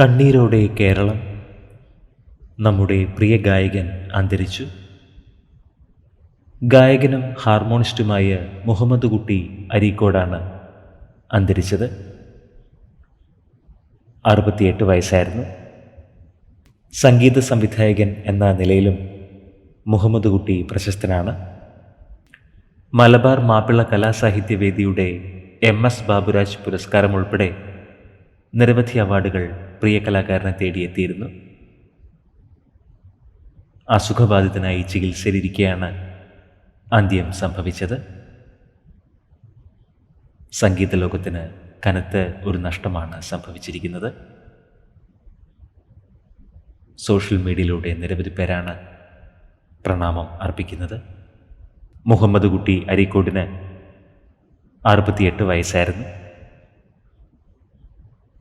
കണ്ണീരോടെ കേരളം നമ്മുടെ പ്രിയ ഗായകൻ അന്തരിച്ചു. ഗായകനും ഹാർമോണിസ്റ്റുമായ മുഹമ്മദ് കുട്ടി അരീക്കോടാണ് അന്തരിച്ചത്. അറുപത്തിയെട്ട് വയസ്സായിരുന്നു. സംഗീത സംവിധായകൻ എന്ന നിലയിലും മുഹമ്മദ് കുട്ടി പ്രശസ്തനാണ്. മലബാർ മാപ്പിള കലാസാഹിത്യവേദിയുടെ എം എസ് ബാബുരാജ് പുരസ്കാരം ഉൾപ്പെടെ നിരവധി അവാർഡുകൾ പ്രിയ കലാകാരനെ തേടിയെത്തിയിരുന്നു. അസുഖബാധിതനായി ചികിത്സയിലിരിക്കെയാണ് അന്ത്യം സംഭവിച്ചത്. സംഗീത ലോകത്തിന് കനത്ത ഒരു നഷ്ടമാണ് സംഭവിച്ചിരിക്കുന്നത്. സോഷ്യൽ മീഡിയയിലൂടെ നിരവധി പേരാണ് പ്രണാമം അർപ്പിക്കുന്നത്. മുഹമ്മദ് കുട്ടി അരീക്കോടിന് അറുപത്തിയെട്ട് വയസ്സായിരുന്നു.